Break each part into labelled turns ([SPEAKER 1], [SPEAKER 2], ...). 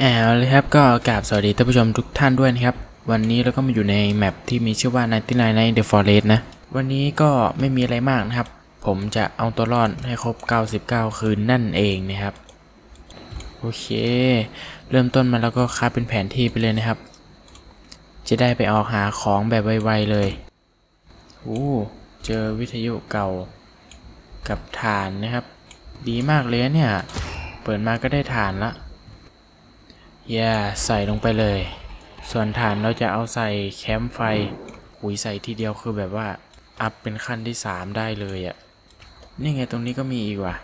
[SPEAKER 1] เอาเลยครับก็กราบสวัสดีท่านผู้ชมทุกท่านด้วยนะครับ วันนี้เราก็มาอยู่ในแมปที่มีชื่อว่า 99 Night the Forest นะ วันนี้ก็ไม่มีอะไรมากนะครับ ผมจะเอาตัวรอดให้ครบ 99 คืนนั่นเองนะครับ โอเค เริ่มต้นมาแล้วก็คาบเป็นแผนที่ไปเลยนะครับ จะได้ไปออกหาของแบบไวๆเลยโอ้เจอวิทยุเก่ากับฐานนะครับ ดีมากเลยเนี่ย เปิดมาก็ได้ฐานละ อย่าใส่ลงไปเลย ส่วนฐานเราจะเอาใส่แคมป์ไฟหุยใส่ทีเดียวคือแบบว่า อัพเป็นขั้นที่ 3 ได้เลยอะ่ะ นี่ไงตรงนี้ก็มีอีกว่ะ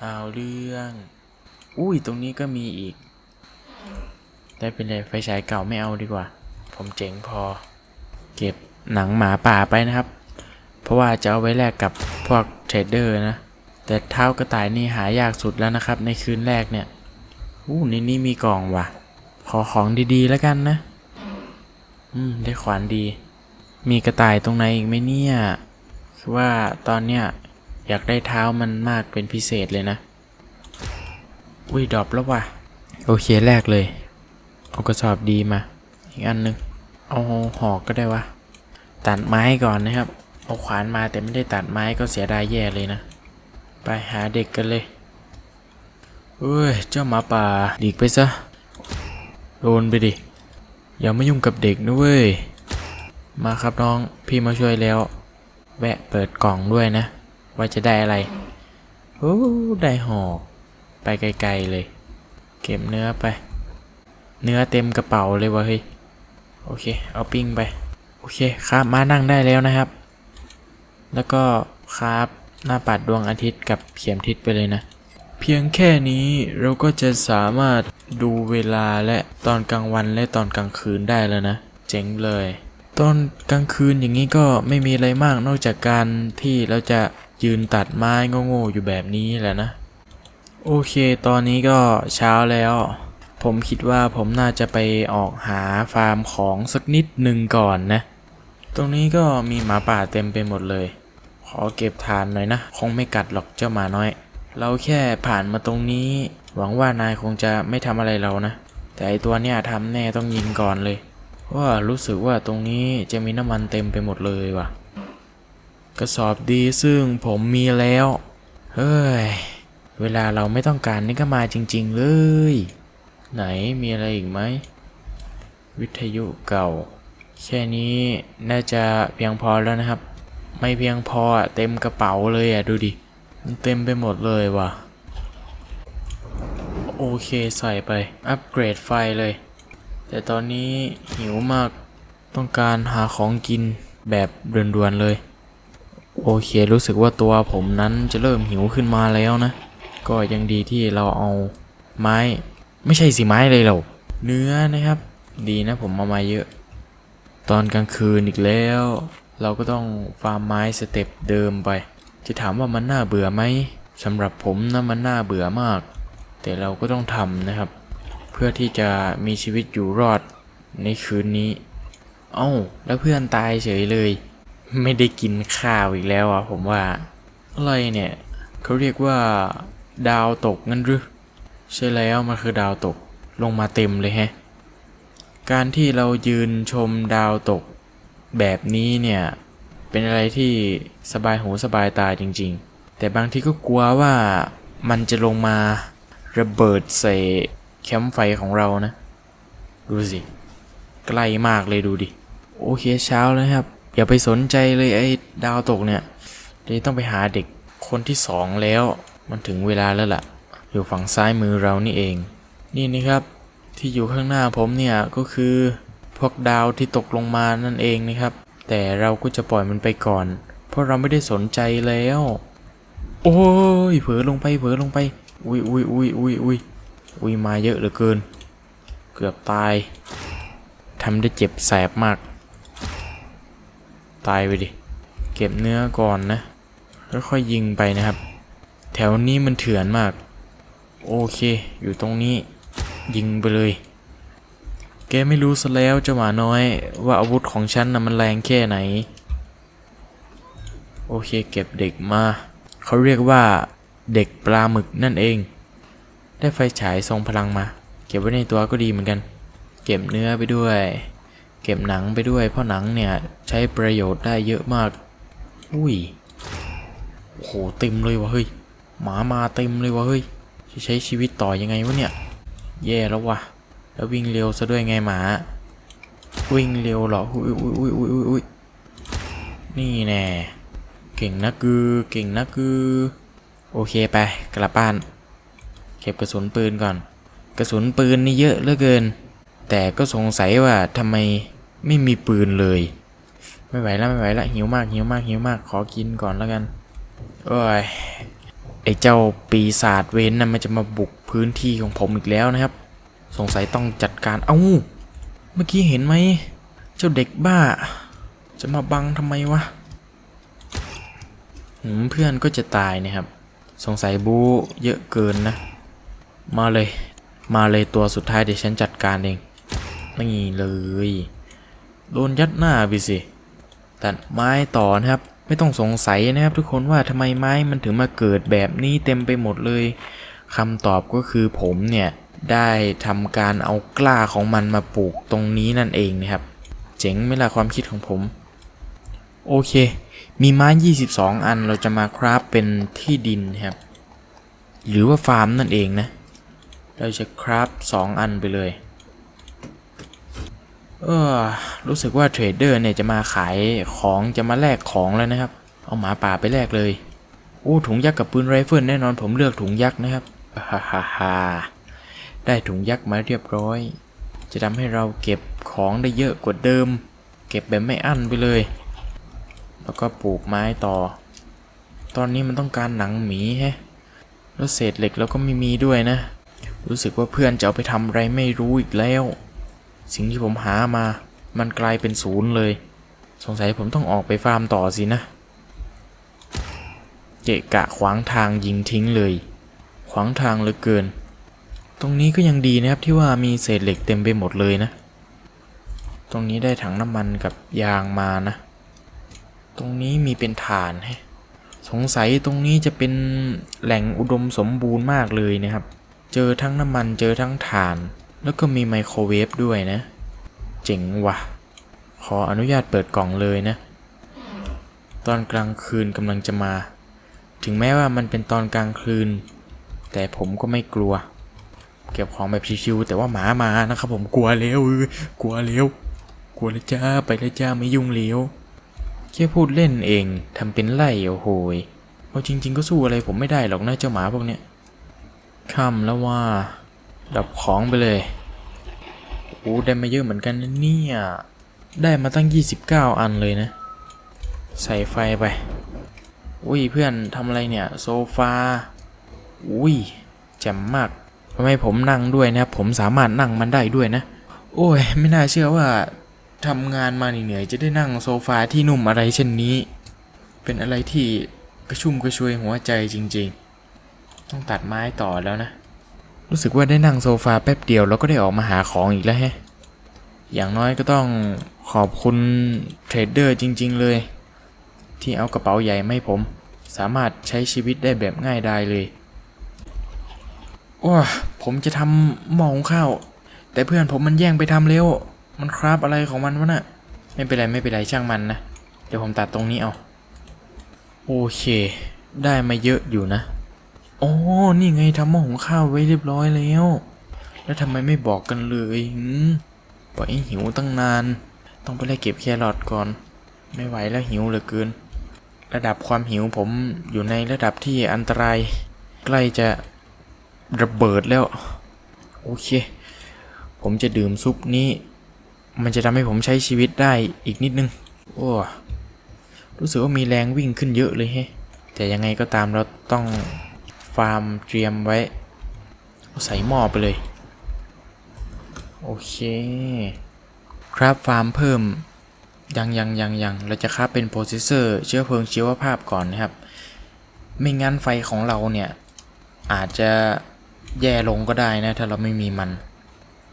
[SPEAKER 1] เอาเรื่อง อุ้ยตรงนี้ก็มีอีก ได้เป็นไรไฟฉายเก่าไม่เอาดีกว่า ผมเจ๋งพอ เก็บหนังหมาป่าไปนะครับ เพราะว่าจะเอาไว้แลกกับพวกเทรดเดอร์นะ แต่เท้ากระต่ายนี่หายากสุดแล้วนะครับ ในคืนแรกเนี่ย อู้ในนี้มีกล่องว่ะ ขอของดีๆแล้วกันนะ อืม ได้ขวานดี มีกระต่ายตรงไหนอีกไหมเนี่ย คือว่าตอนเนี้ยอยากได้เท้ามันมากเป็นพิเศษเลยนะ อุ้ยดรอปแล้วว่ะ โอเคแรกเลย เอากระสอบดีมา อีกอันหนึง เอาหอกก็ได้วะ ตัดไม้ก่อนนะครับ เอาขวานมาแต่ไม่ได้ตัดไม้ก็เสียดายแย่เลยนะ ไปหาเด็กกันเลย เอ้ย เจ้าหมาป่าหลีกไปซะ โดนไปดิ อย่ามายุ่งกับเด็กนะเว้ย มาครับน้อง พี่มาช่วยแล้ว แวะเปิดกล่องด้วยนะ ว่าจะได้อะไร โอ้ ได้หอกไปไกลๆเลย เก็บเนื้อไป เนื้อเต็มกระเป๋าเลยวะเฮ้ย โอเค เอาปิ้งไป โอเคครับ มานั่งได้แล้วนะครับ แล้วก็ครับหน้าปัดดวงอาทิตย์กับเข็มทิศไปเลยนะ พียงแค่นี้เราก็จะสามารถดูเวลาและตอนกลางวันและตอนกลางคืนได้แล้วนะ เจ๋งเลย ตอนกลางคืนอย่างนี้ก็ไม่มีอะไรมากนอกจากการที่เราจะยืนตัดไม้โง่ๆอยู่แบบนี้แหละนะ โอเค ตอนนี้ก็เช้าแล้ว ผมคิดว่าผมน่าจะไปออกหาฟาร์มของสักนิดหนึ่งก่อนนะ ตรงนี้ก็มีหมาป่าเต็มไปหมดเลย ขอเก็บทานหน่อยนะ คงไม่กัดหรอกเจ้าหมาน้อย เราแค่ผ่านมาตรงนี้ หวังว่านายคงจะไม่ทำอะไรเรานะ แต่ไอตัวเนี้ยทำแน่ต้องยิงก่อนเลยว่ารู้สึกว่าตรงนี้จะมีน้ำมันเต็มไปหมดเลยว่ะ กระสอบดีซึ่งผมมีแล้ว เฮ้ย เวลาเราไม่ต้องการนี่ก็มาจริง ๆ เลย ไหนมีอะไรอีกไหม วิทยุเก่า แค่นี้น่าจะเพียงพอแล้วนะครับ ไม่เพียงพอเต็มกระเป๋าเลยอะดูดิ มันเต็มไปหมดเลยว่ะ โอเคใส่ไป อัปเกรดไฟเลย แต่ตอนนี้หิวมากต้องการหาของกินแบบด่วนๆเลย โอเครู้สึกว่าตัวผมนั้นจะเริ่มหิวขึ้นมาแล้วนะ ก็ยังดีที่เราเอาไม้ ไม่ใช่สิไม้เลยเราเนื้อนะครับ ดีนะผมเอามาเยอะ ตอนกลางคืนอีกแล้ว เราก็ต้องฟาร์มไม้สเต็ปเดิมไป จะถามว่ามันน่าเบื่อไหมสำหรับผมนะมันน่าเบื่อมาก แต่เราก็ต้องทำนะครับ เพื่อที่จะมีชีวิตอยู่รอดในคืนนี้ เอ้า แล้วเพื่อนตายเฉยเลย ไม่ได้กินข้าวอีกแล้วอะผมว่า อะไรเนี่ยเขาเรียกว่า ดาวตกงั้นหรือใช่แล้วมันคือดาวตกลงมาเต็มเลยแฮะ การที่เรายืนชมดาวตก แบบนี้เนี่ย เป็นอะไรที่สบายหูสบายตาจริง ๆ แต่บางทีก็กลัวว่ามันจะลงมาระเบิดใส่แคมป์ไฟของเรานะ ดูสิ ใกล้มากเลยดูดิ โอเคเช้าแล้วครับ อย่าไปสนใจเลยไอ้ดาวตกเนี่ยเดี๋ยวต้องไปหาเด็กคนที่สองแล้ว มันถึงเวลาแล้วล่ะ อยู่ฝั่งซ้ายมือเรานี่เอง นี่นะครับ ที่อยู่ข้างหน้าผมเนี่ยก็คือพวกดาวที่ตกลงมานั่นเองนะครับ แต่เราก็จะปล่อยมันไปก่อน เพราะเราไม่ได้สนใจแล้ว โอ้ยเผลอลงไปเผลอลงไป อุ้ยอุ้ยอุ้ยอุ้ยอุ้ยอุ้ยมาเยอะเหลือเกิน เกือบตายทำได้เจ็บแสบมาก ตายไปดิ เก็บเนื้อก่อนนะแล้วค่อยยิงไปนะครับ แถวนี้มันเถื่อนมาก โอเค อยู่ตรงนี้ ยิงไปเลย แกไม่รู้ซะแล้วเจ้าหมาน้อย ว่าอาวุธของฉันน่ะมันแรงแค่ไหน โอเคเก็บเด็กมา เขาเรียกว่า เด็กปลาหมึกนั่นเอง ได้ไฟฉายทรงพลังมา เก็บไว้ในตัวก็ดีเหมือนกัน เก็บเนื้อไปด้วย เก็บหนังไปด้วย เพราะหนังเนี่ยใช้ประโยชน์ได้เยอะมาก อุ้ยโอ้โหเต็มเลยวะเฮ้ยหมามาเต็มเลยวะเฮ้ยจะใช้ชีวิตต่อยังไงวะเนี่ย แย่แล้ววะ แล้ววิ่งเร็วซะด้วยไงหมา วิ่งเร็วเหรออุ้ยอุ้ยอุ้ยอุ้ยอุ้ยอุ้ยนี่แน่เก่งนะกือเก่งนะกือโอเคไปกลับบ้าน เก็บกระสุนปืนก่อน กระสุนปืนนี่เยอะเหลือเกิน แต่ก็สงสัยว่าทำไมไม่มีปืนเลย ไม่ไหวแล้วไม่ไหวแล้วหิวมากหิวมากหิวมากขอกินก่อนแล้วกันโอ้ยไอเจ้าปีศาจเว้นน่ะมันจะมาบุกพื้นที่ของผมอีกแล้วนะครับ สงสัยต้องจัดการเอ้าเมื่อกี้เห็นไหม เจ้าเด็กบ้า จะมาบังทำไมวะหืมเพื่อนก็จะตายเนะครับ สงสัยบูเยอะเกินนะ มาเลย มาเลยตัวสุดท้ายเดี๋ยวฉันจัดการเองนี่เลยโดนยัดหน้าไปสิตัดไม้ต่อนะครับ ไม่ต้องสงสัยนะครับ ทุกคนว่าทำไมไม้มันถึงมาเกิดแบบนี้เต็มไปหมดเลยคำตอบก็คือผมเนี่ย ได้ทำการเอากล้าของมันมาปลูกตรงนี้นั่นเองนะครับ เจ๋งไหมล่ะความคิดของผม โอเค มีไม้ 22 อันเราจะมาคราฟเป็นที่ดินครับ หรือว่าฟาร์มนั่นเองนะ เราจะคราฟ2อันไปเลย เออรู้สึกว่าเทรดเดอร์เนี่ยจะมาขายของจะมาแลกของแล้วนะครับ เอาหมาป่าไปแลกเลย โอ้ถุงยักษ์กับปืนไรเฟิลแน่นอนผมเลือกถุงยักษ์นะครับฮ่าฮ่าฮ่า ได้ถุงยักษ์มาเรียบร้อย จะทำให้เราเก็บของได้เยอะกว่าเดิม เก็บแบบไม่อั้นไปเลย แล้วก็ปลูกไม้ต่อ ตอนนี้มันต้องการหนังหมีแฮะแล้วเศษเหล็กเราก็ไม่มีด้วยนะ รู้สึกว่าเพื่อนจะเอาไปทำอะไรไม่รู้อีกแล้ว สิ่งที่ผมหามา มันกลายเป็นศูนย์เลย สงสัยผมต้องออกไปฟาร์มต่อสินะ เกะกะขวางทางยิงทิ้งเลย ขวางทางเหลือเกิน ตรงนี้ก็ยังดีนะครับที่ว่ามีเศษเหล็กเต็มไปหมดเลยนะ ตรงนี้ได้ถังน้ำมันกับยางมานะ ตรงนี้มีเป็นฐานให้สงสัยตรงนี้จะเป็นแหล่งอุดมสมบูรณ์มากเลยนะครับ เจอทั้งน้ำมันเจอทั้งถ่าน แล้วก็มีไมโครเวฟด้วยนะ เจ๋งว่ะ ขออนุญาตเปิดกล่องเลยนะ ตอนกลางคืนกำลังจะมา ถึงแม้ว่ามันเป็นตอนกลางคืน แต่ผมก็ไม่กลัว เก็บของแบบชิวๆแต่ว่าหมามานะครับผมกลัวแล้วเออกลัวแล้วกลัวล้วจ้าไปล้วจ้าไม่ยุ่งแล้วแค่พูดเล่นเองทำเป็นไล่โอ้โหยเอาจริง ๆ ก็สู้อะไรผมไม่ได้หรอกนะเจ้าหมาพวกเนี้ยค่ำแล้วว่าดับของไปเลยโอ้ได้มาเยอะเหมือนกันนะเนี่ยได้มาตั้ง 29 อันเลยนะ ใส่ไฟไปอุ้ยเพื่อนทำอะไรเนี่ย โซฟาอุ้ยแจ่มมาก ทำไมผมนั่งด้วยนะครับ ผมสามารถนั่งมันได้ด้วยนะ โอ้ย ไม่น่าเชื่อว่าทำงานมาเหนื่อยๆจะได้นั่งโซฟาที่นุ่มอะไรเช่นนี้ เป็นอะไรที่กระชุ่มกระชวยหัวใจจริง ๆ ต้องตัดไม้ต่อแล้วนะ รู้สึกว่าได้นั่งโซฟาแป๊บเดียวแล้วก็ได้ออกมาหาของอีกแล้วแฮะ อย่างน้อยก็ต้องขอบคุณเทรดเดอร์จริง ๆ เลย ที่เอากระเป๋าใหญ่มาให้ผม สามารถใช้ชีวิตได้แบบง่ายดายเลย ว้าผมจะทำหม้อหุงข้าว แต่เพื่อนผมมันแย่งไปทำเร็ว มันคราบอะไรของมันวะน่ะ ไม่เป็นไรไม่เป็นไรช่างมันนะ เดี๋ยวผมตัดตรงนี้เอา โอเค ได้มาเยอะอยู่นะ โอ๋อนี่ไงทำหม้อหุงข้าวไว้เรียบร้อยแล้ว แล้วทำไมไม่บอกกันเลยหืมปล่อยให้หิวตั้งนาน ต้องไปไล่เก็บแครอทก่อน ไม่ไหวแล้วหิวเหลือเกิน ระดับความหิวผมอยู่ในระดับที่อันตราย ใกล้จะ ระเบิดแล้ว โอเค ผมจะดื่มซุปนี้ มันจะทำให้ผมใช้ชีวิตได้อีกนิดนึง โอ้รู้สึกว่ามีแรงวิ่งขึ้นเยอะเลยเฮ้แต่ยังไงก็ตามเราต้องฟาร์มเตรียมไว้ ใส่หม้อไปเลย โอเค ครับฟาร์มเพิ่มยังยังยังยังเราจะคราบเป็นโปรเซสเซอร์เชื้อเพลิงชีวภาพก่อนนะครับ ไม่งั้นไฟของเราเนี่ย อาจจะ แย่ลงก็ได้นะ ถ้าเราไม่มีมัน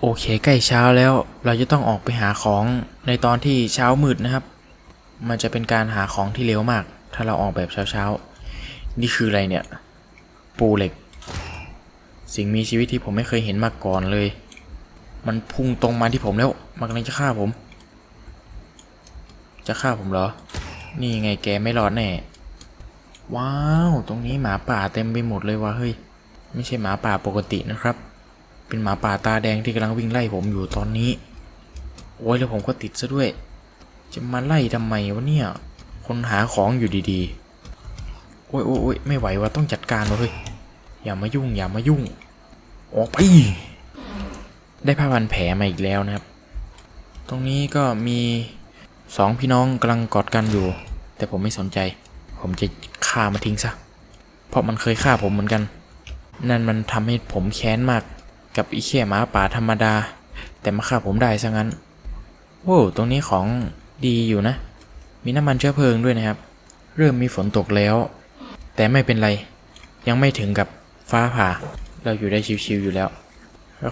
[SPEAKER 1] โอเคใกล้เช้าแล้ว เราจะต้องออกไปหาของในตอนที่เช้ามืดนะครับ มันจะเป็นการหาของที่เร็วมาก ถ้าเราออกแบบเช้าๆ นี่คืออะไรเนี่ย ปูเหล็ก สิ่งมีชีวิตที่ผมไม่เคยเห็นมาก่อนเลย มันพุ่งตรงมาที่ผมแล้ว มันกำลังจะฆ่าผม จะฆ่าผมเหรอ นี่ไงแกไม่รอดแน่ ว้าว ตรงนี้หมาป่าเต็มไปหมดเลยว่ะเฮ้ย ไม่ใช่หมาป่าปกตินะครับ เป็นหมาป่าตาแดงที่กำลังวิ่งไล่ผมอยู่ตอนนี้ โอ้ยแล้วผมก็ติดซะด้วย จะมาไล่ทำไมวะเนี่ย คนหาของอยู่ดีๆ โอ้ยโอ้ยไม่ไหวว่ะต้องจัดการวะเฮ้ย อย่ามายุ่งอย่ามายุ่ง ออกไป ได้ผ้าพันแผลมาอีกแล้วนะครับ ตรงนี้ก็มีสองพี่น้องกำลังกอดกันอยู่ แต่ผมไม่สนใจ ผมจะฆ่ามันทิ้งซะ เพราะมันเคยฆ่าผมเหมือนกัน นั่นมันทำให้ผมแค้นมากกับอีเขี้ยหมาป่าธรรมดา แต่มาฆ่าผมได้ซะงั้นโว้วตรงนี้ของดีอยู่นะ มีน้ำมันเชื้อเพลิงด้วยนะครับ เริ่มมีฝนตกแล้ว แต่ไม่เป็นไร ยังไม่ถึงกับฟ้าผ่า เราอยู่ได้ชิวๆอยู่แล้ว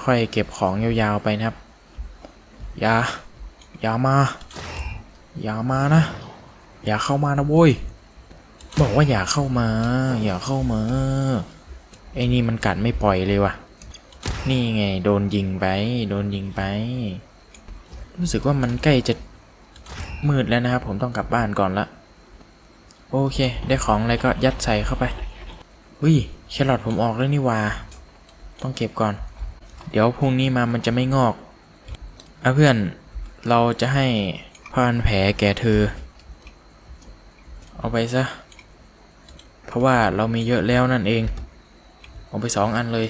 [SPEAKER 1] ค่อยๆเก็บของยาวๆไปนะครับ อย่า อย่ามา อย่ามานะ อย่าเข้ามานะโว้ย บอกว่าอย่าเข้ามา อย่าเข้ามา ไอ้นี่มันกัดไม่ปล่อยเลยว่ะ นี่ไงโดนยิงไป โดนยิงไป รู้สึกว่ามันใกล้จะมืดแล้วนะครับ ผมต้องกลับบ้านก่อนละ โอเค ได้ของอะไรก็ยัดใส่เข้าไป อุ้ยแครอทผมออกแล้วนี่ว่าต้องเก็บก่อน เดี๋ยวพรุ่งนี้มามันจะไม่งอกอะเพื่อน เราจะให้พานแผลแก่เธอ เอาไปซะ เพราะว่าเรามีเยอะแล้วนั่นเอง เอาไปสองอันเลย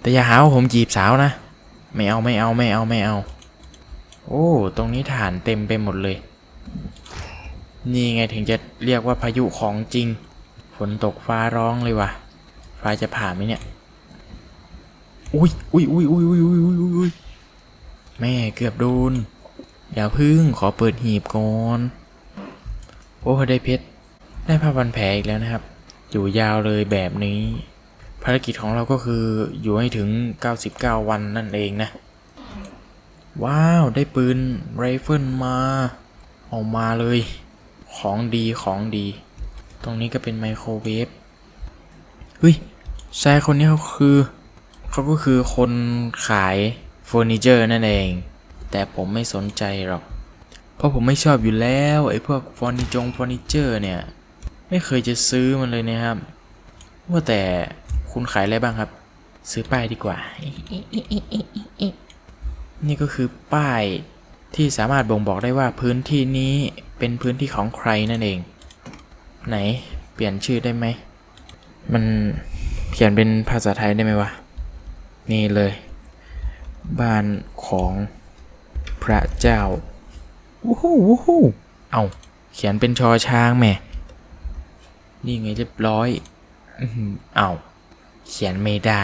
[SPEAKER 1] แต่อย่าหาว่าผมจีบสาวนะ ไม่เอาไม่เอาไม่เอาไม่เอา โอ้ ตรงนี้ฐานเต็มไปหมดเลย นี่ไงถึงจะเรียกว่าพายุของจริง ฝนตกฟ้าร้องเลยว่ะ ฟ้าจะผ่าไหมเนี่ย อุ้ยอุ้ยอุ้ยอุ้ยอุ้ยอุ้ยอุ้ยแม่เกือบโดน อย่าพึ่งขอเปิดหีบก่อน โอ้ได้เพชร ได้ผ้าพันแผลอีกแล้วนะครับ อยู่ยาวเลยแบบนี้ ภารกิจของเราก็คืออยู่ให้ถึง 99 วันนั่นเองนะ ว้าวได้ปืนไรเฟิลมาออกมาเลย ของดีของดี ตรงนี้ก็เป็นไมโครเวฟเฮ้ยชายคนนี้เขาคือ เขาก็คือคนขายเฟอร์นิเจอร์นั่นเอง แต่ผมไม่สนใจหรอก เพราะผมไม่ชอบอยู่แล้วไอ้พวกเฟอร์นิจงเฟอร์นิเจอร์เนี่ย ไม่เคยจะซื้อมันเลยนะครับ ว่าแต่ คุณขายอะไรบ้างครับ ซื้อป้ายดีกว่า นี่ก็คือป้ายที่สามารถบ่งบอกได้ว่าพื้นที่นี้เป็นพื้นที่ของใครนั่นเอง ไหนเปลี่ยนชื่อได้ไหม มันเขียนเป็นภาษาไทยได้ไหมวะ นี่เลย บ้านของพระเจ้าวู้ฮู้วู้ฮู้เอาเขียนเป็นชอช้างแหม่ นี่ไงเรียบร้อยอื้อหือเอา เขียนไม่ได้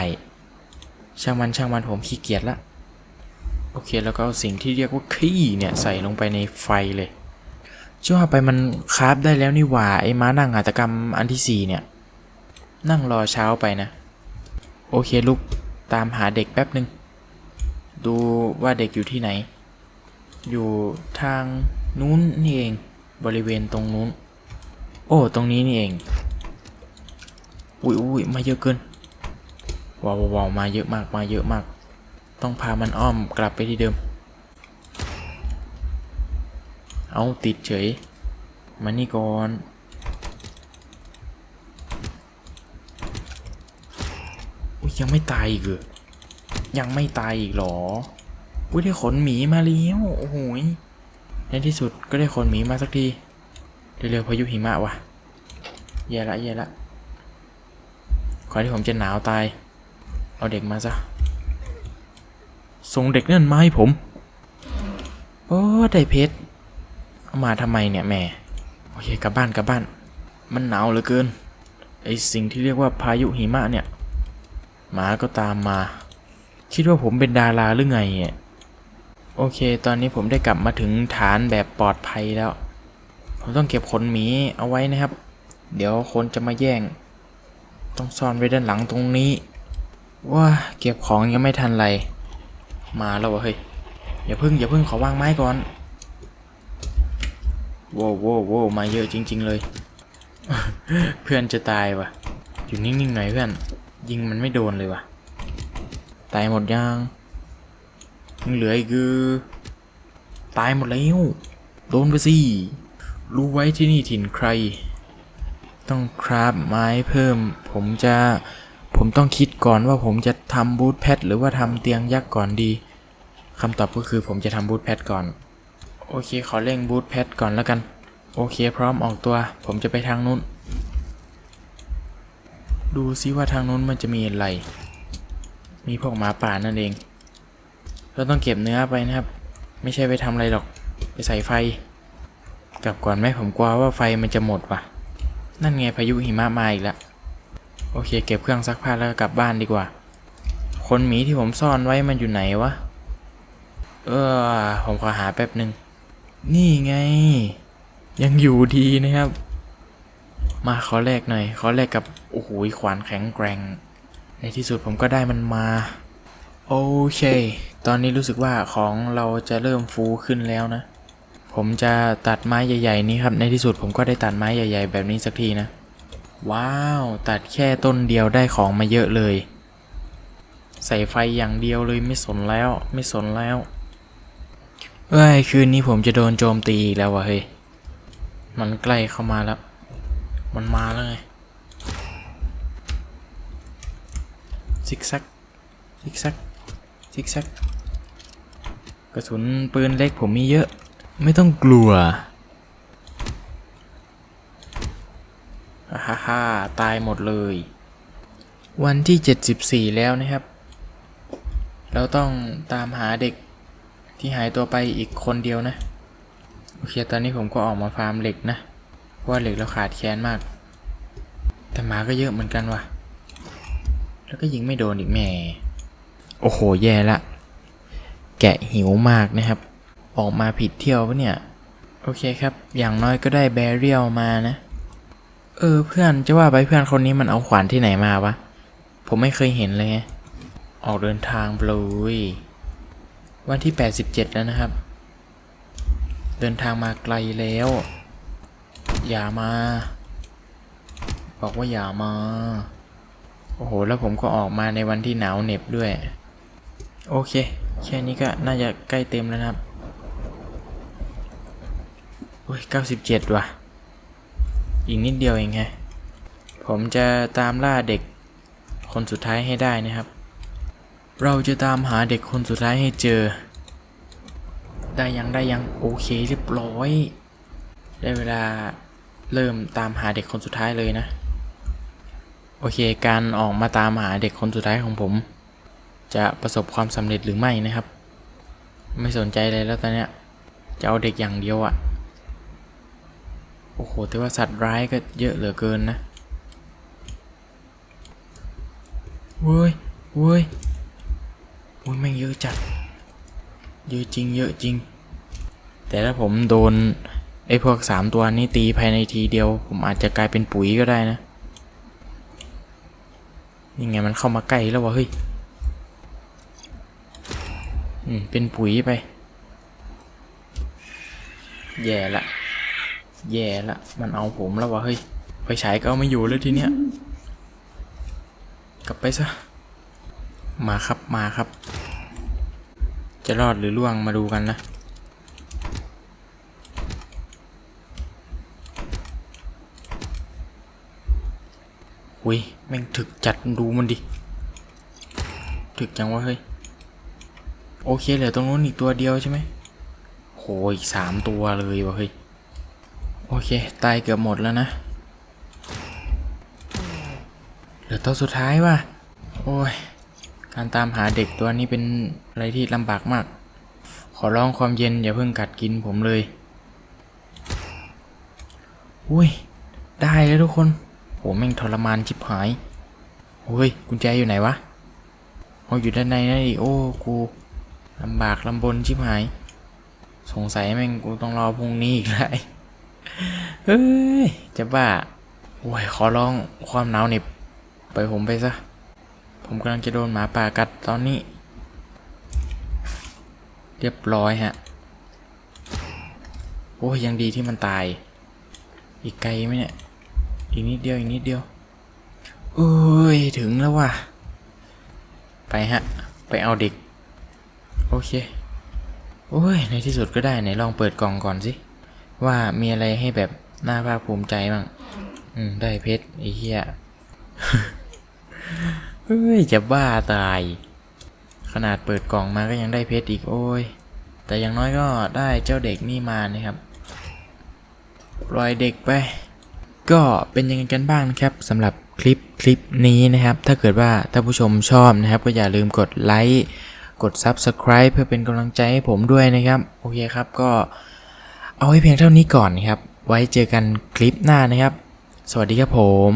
[SPEAKER 1] ช่างมันช่างมันผมขี้เกียจละโอเคแล้วก็เอาสิ่งที่เรียกว่าขี้เนี่ยใส่ลงไปในไฟเลยชื่วไปมันคราฟได้แล้วนี่หว่าไอ้ม้านั่งหัตกรรมอันที่สี่เนี่ย นั่งรอเช้าไปนะ โอเคลูกตามหาเด็กแป๊บหนึ่งดูว่าเด็กอยู่ที่ไหน อยู่ทางนู้นนี่เองบริเวณตรงนู้น โอ้ ตรงนี้นี่เอง อุ้ยอุ้ยมาเยอะเกิน ว้าววาวมาเยอะมากมาเยอะมาก ต้องพามันอ้อมกลับไปที่เดิม เอาติดเฉย มานี่ก่อนอุ้ยยังไม่ตายอีกเหรอยังไม่ตายอีกหรออุ้ยได้ขนหมีมาแล้วโอ้โหยในที่สุดก็ได้ขนหมีมาสักทีเร็วๆพายุหิมะว่ะแย่ละแย่ละขอที่ผมจะหนาวตาย เอาเด็กมาซะ ส่งเด็กนั่นมาให้ผม โอ้ได้เพชร เอามาทำไมเนี่ยแม่ โอเคกลับบ้านกลับบ้าน มันหนาวเหลือเกิน ไอสิ่งที่เรียกว่าพายุหิมะเนี่ย หมาก็ตามมา คิดว่าผมเป็นดาราหรือไงเนี่ยโอเค ตอนนี้ผมได้กลับมาถึงฐานแบบปลอดภัยแล้ว ผมต้องเก็บขนหมีเอาไว้นะครับ เดี๋ยวคนจะมาแย่ง ต้องซ่อนไว้ด้านหลังตรงนี้ ว่าเก็บของยังไม่ทันไรมาแล้ววะเฮ้ยอย่าพึ่งอย่าพึ่งขอวางไม้ก่อนโว้วโว้วโว้มาเยอะจริง ๆ เลย เพื่อนจะตายวะอยู่นิ่งๆหน่อยเพื่อน ยิงมันไม่โดนเลยวะตายหมดยังยังเหลืออีกคือตายหมดแล้วโดนไปสิรู้ไว้ที่นี่ถิ่นใคร ต้องคราบไม้เพิ่ม ผมจะ ผมต้องคิดก่อนว่าผมจะทำบูทแพดหรือว่าทำเตียงยักษ์ก่อนดีคำตอบก็คือผมจะทำบูทแพดก่อน โอเค ขอเร่งบูทแพดก่อนแล้วกัน โอเค พร้อมออกตัว ผมจะไปทางนู้น ดูซิว่าทางนู้นมันจะมีอะไร มีพวกหมาป่านั่นเอง เราต้องเก็บเนื้อไปนะครับ ไม่ใช่ไปทำอะไรหรอก ไปใส่ไฟ กลับก่อนไหมผมกลัวว่าไฟมันจะหมดว่ะ นั่นไงพายุหิมะมาอีกแล้ว โอเค เก็บเครื่องซักผ้าแล้วกลับบ้านดีกว่า คนหมีที่ผมซ่อนไว้มันอยู่ไหนวะ เออ ผมขอหาแป๊บหนึ่ง นี่ไง ยังอยู่ดีนะครับ มาขอแลกหน่อย ขอแลกกับ โอ้โหขวานแข็งแกร่ง ในที่สุดผมก็ได้มันมา โอเค ตอนนี้รู้สึกว่าของเราจะเริ่มฟูขึ้นแล้วนะ ผมจะตัดไม้ใหญ่ ๆ นี้ครับ ในที่สุดผมก็ได้ตัดไม้ใหญ่ ๆ แบบนี้สักทีนะ ว้าว ตัดแค่ต้นเดียวได้ของมาเยอะเลย ใส่ไฟอย่างเดียวเลยไม่สนแล้วไม่สนแล้ว เอ้ย คืนนี้ผมจะโดนโจมตีอีกแล้ววะเฮ้ย มันใกล้เข้ามาแล้ว มันมาแล้วไงซิกแซกซิกแซกซิกแซกกระสุนปืนเล็กผมมีเยอะ ไม่ต้องกลัว ฮ่าฮ่าตายหมดเลย วันที่ 74 แล้วนะครับ เราต้องตามหาเด็กที่หายตัวไปอีกคนเดียวนะ โอเค ตอนนี้ผมก็ออกมาฟาร์มเหล็กนะ เพราะว่าเหล็กเราขาดแคลนมาก แต่หมาก็เยอะเหมือนกันว่ะ แล้วก็ยิงไม่โดนอีกแม่ โอ้โห แย่ละ แกะหิวมากนะครับ ออกมาผิดเที่ยวปะเนี่ย โอเคครับ อย่างน้อยก็ได้แบเรียลมานะ เออเพื่อนจะว่าไปเพื่อนคนนี้มันเอาขวานที่ไหนมาวะ ผมไม่เคยเห็นเลยออกเดินทางบลุยวันที่ 87 แล้วนะครับ เดินทางมาไกลแล้ว อย่ามา บอกว่าอย่ามา โอ้โห แล้วผมก็ออกมาในวันที่หนาวเหน็บด้วย โอเค แค่นี้ก็น่าจะใกล้เต็มแล้วนะครับ โอ้ย 97 ว่ะ อีกนิดเดียวเองไงผมจะตามล่าเด็กคนสุดท้ายให้ได้นะครับ เราจะตามหาเด็กคนสุดท้ายให้เจอ ได้ยังได้ยังโอเคเรียบร้อย ได้เวลาเริ่มตามหาเด็กคนสุดท้ายเลยนะ โอเคการออกมาตามหาเด็กคนสุดท้ายของผม จะประสบความสำเร็จหรือไม่นะครับ ไม่สนใจเลยแล้วตอนเนี้ยจะเอาเด็กอย่างเดียวอะ่ะ โอ้โหแต่ว่าสัตว์ร้ายก็เยอะเหลือเกินนะเว้ยเว้ยโอ้ยแม่งเยอะจัด เยอะจริงเยอะจริง แต่ถ้าผมโดนไอ้พวกสามตัวนี้ตีภายในทีเดียว ผมอาจจะกลายเป็นปุ๋ยก็ได้นะ นี่ไงมันเข้ามาใกล้แล้ววะเฮ้ย อืมเป็นปุ๋ยไป แย่ละ แย่ละมันเอาผมแล้ววะเฮ้ยไปฉายก็เอาไม่อยู่เลยทีเนี้ยกลับไปซะ มาครับมาครับ จะรอดหรือล่วงมาดูกันนะอุ้ยแม่งถึกจัดดูมันดิ ถึกจังวะเฮ้ย โอเคเหลือตรงนู้นอีกตัวเดียวใช่ไหมโหอีกสามตัวเลยวะเฮ้ย โอเค ตายเกือบหมดแล้วนะ เหลือตัวสุดท้ายว่ะ โอ้ย การตามหาเด็กตัวนี้เป็นอะไรที่ลำบากมาก ขอร้องความเย็นอย่าเพิ่งกัดกินผมเลย อุ้ย ได้แล้วทุกคน โหแม่งทรมานชิบหายโอ้ย กุญแจอยู่ไหนวะเอาอยู่ด้านในนั่นดิโอ้ กูลำบากลำบนชิบหาย สงสัยแม่งกูต้องรอพรุ่งนี้อีกแล้ว เฮ้ย จะบ้า โอ้ย ขอร้องความหนาวเหน็บไปผมไปซะ ผมกำลังจะโดนหมาป่ากัดตอนนี้ เรียบร้อยฮะ โอ้ย ยังดีที่มันตาย อีกไกลไหมเนี่ย อีกนิดเดียว อีกนิดเดียวเอ้ย ถึงแล้วว่ะ ไปฮะ ไปเอาเด็ก โอเค โอ้ย ในที่สุดก็ได้ไหนลองเปิดกล่องก่อนสิ ว่ามีอะไรให้แบบน่าภาคภูมิใจบ้างอืม ได้เพชรไอ้เหี้ยเฮ้ยจะบ้าตาย ขนาดเปิดกล่องมาก็ยังได้เพชรอีกโอ้ย แต่อย่างน้อยก็ได้เจ้าเด็กนี่มานะครับปล่อยเด็กไป ก็เป็นยังไงกันบ้างนะครับสำหรับคลิปคลิปนี้นะครับ ถ้าเกิดว่าท่านผู้ชมชอบนะครับ ก็อย่าลืมกดไลค์กด Subscribe เพื่อเป็นกำลังใจให้ผมด้วยนะครับ โอเคครับก็ เอาไว้เพียงเท่านี้ก่อนนะครับ ไว้เจอกันคลิปหน้านะครับ สวัสดีครับผม